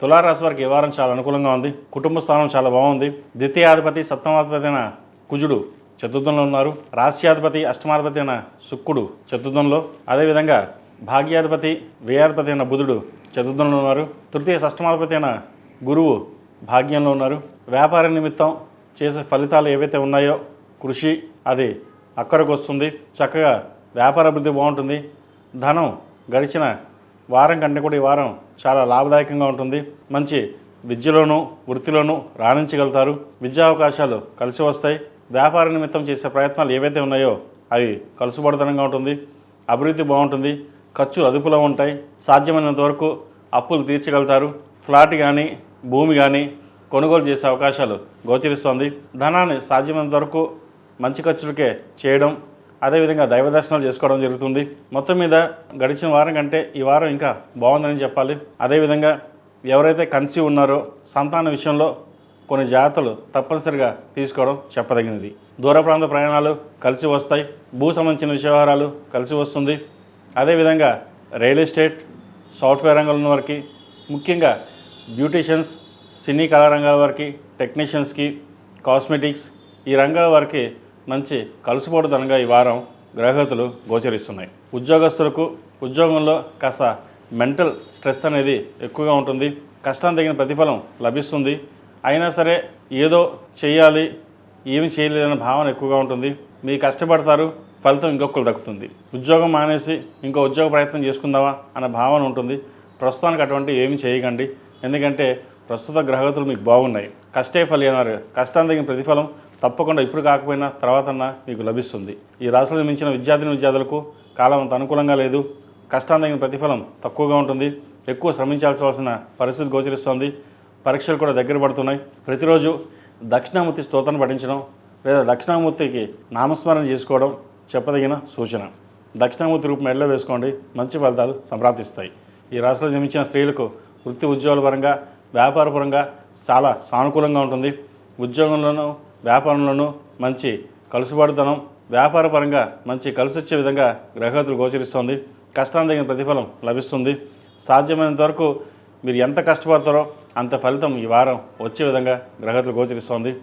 తులారాశి వారికి ఈ వారం చాలా అనుకూలంగా ఉంది. కుటుంబ స్థానం చాలా బాగుంది. ద్వితీయాధిపతి సప్తమాధిపతి అయిన కుజుడు చతుర్థంలో ఉన్నారు. రాశ్యాధిపతి అష్టమాధిపతి అయిన శుక్రుడు చతుర్థంలో. అదేవిధంగా భాగ్యాధిపతి వ్యయాధిపతి అయిన బుధుడు చతుర్థంలో ఉన్నారు. తృతీయ షష్టమాధిపతి అయిన గురువు భాగ్యంలో ఉన్నారు. వ్యాపార నిమిత్తం చేసే ఫలితాలు ఏవైతే ఉన్నాయో కృషి అది అక్కడికి వస్తుంది. చక్కగా వ్యాపార అభివృద్ధి బాగుంటుంది. ధనం గడిచిన వారం కంటే కూడా ఈ వారం చాలా లాభదాయకంగా ఉంటుంది. మంచి విద్యలోనూ వృత్తిలోనూ రాణించగలుగుతారు. విద్యా అవకాశాలు కలిసి వస్తాయి. వ్యాపార నిమిత్తం చేసే ప్రయత్నాలు ఏవైతే ఉన్నాయో అవి కలుసుబడతనంగా ఉంటుంది. అభివృద్ధి బాగుంటుంది. ఖర్చులు అదుపులో ఉంటాయి. సాధ్యమైనంత వరకు అప్పులు తీర్చగలుగుతారు. ఫ్లాట్ కానీ భూమి కానీ కొనుగోలు చేసే అవకాశాలు గోచరిస్తోంది. ధనాన్ని సాధ్యమైనంత వరకు మంచి ఖర్చులకే చేయడం అదేవిధంగా దైవ దర్శనాలు చేసుకోవడం జరుగుతుంది. మొత్తం మీద గడిచిన వారం కంటే ఈ వారం ఇంకా బాగుందని చెప్పాలి. అదేవిధంగా ఎవరైతే కన్సీవ్ ఉన్నారో సంతాన విషయంలో కొన్ని జాగ్రత్తలు తప్పనిసరిగా తీసుకోవడం చెప్పదగినది. దూర ప్రాంత ప్రయాణాలు కలిసి వస్తాయి. భూ సంబంధించిన వ్యవహారాలు కలిసి వస్తుంది. అదేవిధంగా రియల్ ఎస్టేట్ సాఫ్ట్వేర్ రంగంలో ఉన్న వారికి ముఖ్యంగా బ్యూటీషియన్స్ సినీ కళారంగాల వారికి టెక్నీషియన్స్కి కాస్మెటిక్స్ ఈ రంగాల వారికి మంచి కలుసుపోటుదనంగా ఈ వారం గ్రహగతులు గోచరిస్తున్నాయి. ఉద్యోగస్తులకు ఉద్యోగంలో కాస్త మెంటల్ స్ట్రెస్ అనేది ఎక్కువగా ఉంటుంది. కష్టం తగిన ప్రతిఫలం లభిస్తుంది. అయినా సరే ఏదో చేయాలి ఏమి చేయలేదన్న భావన ఎక్కువగా ఉంటుంది. మీరు కష్టపడతారు ఫలితం ఇంకొకరు దక్కుతుంది. ఉద్యోగం మానేసి ఇంకో ఉద్యోగ ప్రయత్నం చేసుకుందామా అనే భావన ఉంటుంది. ప్రస్తుతానికి అటువంటి ఏమి చేయకండి. ఎందుకంటే ప్రస్తుత గ్రహగతులు మీకు బాగున్నాయి. కష్టే ఫలి అన్నారు కష్టాన్ని తగిన ప్రతిఫలం తప్పకుండా ఇప్పుడు కాకపోయినా తర్వాత మీకు లభిస్తుంది. ఈ రాశులను మించిన విద్యార్థిని విద్యార్థులకు కాలం అంత అనుకూలంగా లేదు. కష్టాన్ని తగిన ప్రతిఫలం తక్కువగా ఉంటుంది. ఎక్కువ శ్రమించాల్సిన పరిస్థితి గోచరిస్తోంది. పరీక్షలు కూడా దగ్గర పడుతున్నాయి. ప్రతిరోజు దక్షిణామూర్తి స్తోత్రం పఠించడం లేదా దక్షిణామూర్తికి నామస్మరణ చేసుకోవడం చెప్పదగిన సూచన. దక్షిణామూర్తి రూపం మెడలో వేసుకోండి. మంచి ఫలితాలు సంప్రాప్తిస్తాయి. ఈ రాశిలో జన్మించిన స్త్రీలకు వృత్తి ఉద్యోగాల పరంగా వ్యాపారపరంగా చాలా సానుకూలంగా ఉంటుంది. ఉద్యోగంలోనూ వ్యాపారంలోనూ మంచి కలుసుబాటుతనం వ్యాపారపరంగా మంచి కలిసి వచ్చే విధంగా గ్రహగతులు గోచరిస్తోంది. కష్టాన్ని తగిన ప్రతిఫలం లభిస్తుంది. సాధ్యమైనంత వరకు మీరు ఎంత కష్టపడతారో అంత ఫలితం ఈ వారం వచ్చే విధంగా గ్రహగతులు గోచరిస్తోంది.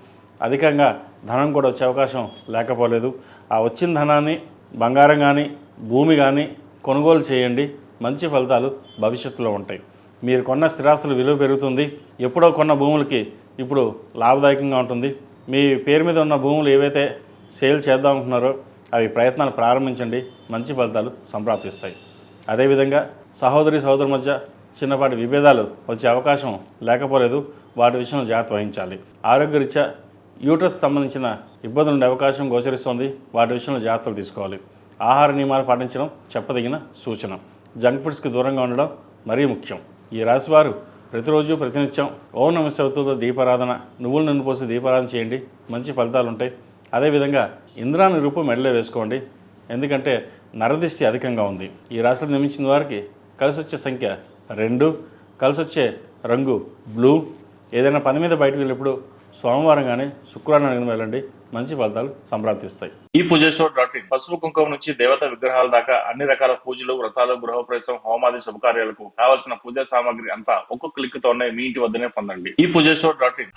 అధికంగా ధనం కూడా వచ్చే అవకాశం లేకపోలేదు. ఆ వచ్చిన ధనాన్ని బంగారం కానీ భూమి కానీ కొనుగోలు చేయండి. మంచి ఫలితాలు భవిష్యత్తులో ఉంటాయి. మీరు కొన్న స్థిరాస్తుల విలువ పెరుగుతుంది. ఎప్పుడో కొన్న భూములకి ఇప్పుడు లాభదాయకంగా ఉంటుంది. మీ పేరు మీద ఉన్న భూములు ఏవైతే సేల్ చేద్దాం అనుకుంటున్నారో అవి ప్రయత్నాలు ప్రారంభించండి. మంచి ఫలితాలు సంప్రాప్తిస్తాయి. అదేవిధంగా సహోదరి సహోదరు మధ్య చిన్నపాటి విభేదాలు వచ్చే అవకాశం లేకపోలేదు. వాటి విషయంలో జాగ్రత్త వహించాలి. ఆరోగ్యరీత్యా యూట్రస్ సంబంధించిన ఇబ్బందులు ఉండే అవకాశం గోచరిస్తోంది. వాటి విషయంలో జాగ్రత్తలు తీసుకోవాలి. ఆహార నియమాలు పాటించడం చెప్పదగిన సూచన. జంక్ ఫుడ్స్కి దూరంగా ఉండడం మరీ ముఖ్యం. ఈ రాశివారు ప్రతిరోజు ప్రతినిత్యం ఓం నమ శివతో దీపారాధన. నువ్వులు నన్ను పోసి దీపారాధన చేయండి. మంచి ఫలితాలు ఉంటాయి అదేవిధంగా ఇంద్రాని రూపు మెడలో వేసుకోండి. ఎందుకంటే నరదిష్టి అధికంగా ఉంది. ఈ రాశిలో నిర్మించిన వారికి కలిసి వచ్చే సంఖ్య రెండు. కలిసి వచ్చే రంగు బ్లూ. ఏదైనా పని మీద బయటకు వెళ్ళినప్పుడు సోమవారం కానీ శుక్రవారం కానీ వెళ్ళండి. మంచి ఫలితాలు సంప్రాప్తిస్తాయి. ఈ పూజ స్టోర్ డాట్ ఇన్ పసుపు కుంకుమ నుంచి దేవత విగ్రహాల దాకా అన్ని రకాల పూజలు వ్రతాలు గృహప్రవేశం హోమాది శుభకార్యాలకు కావాల్సిన పూజా సామాగ్రి అంతా ఒక్కొక్క క్లిక్ తోనే మీ ఇంటి వద్దనే పొందండి. ఈ పూజ స్టోర్ డాట్ ఇన్.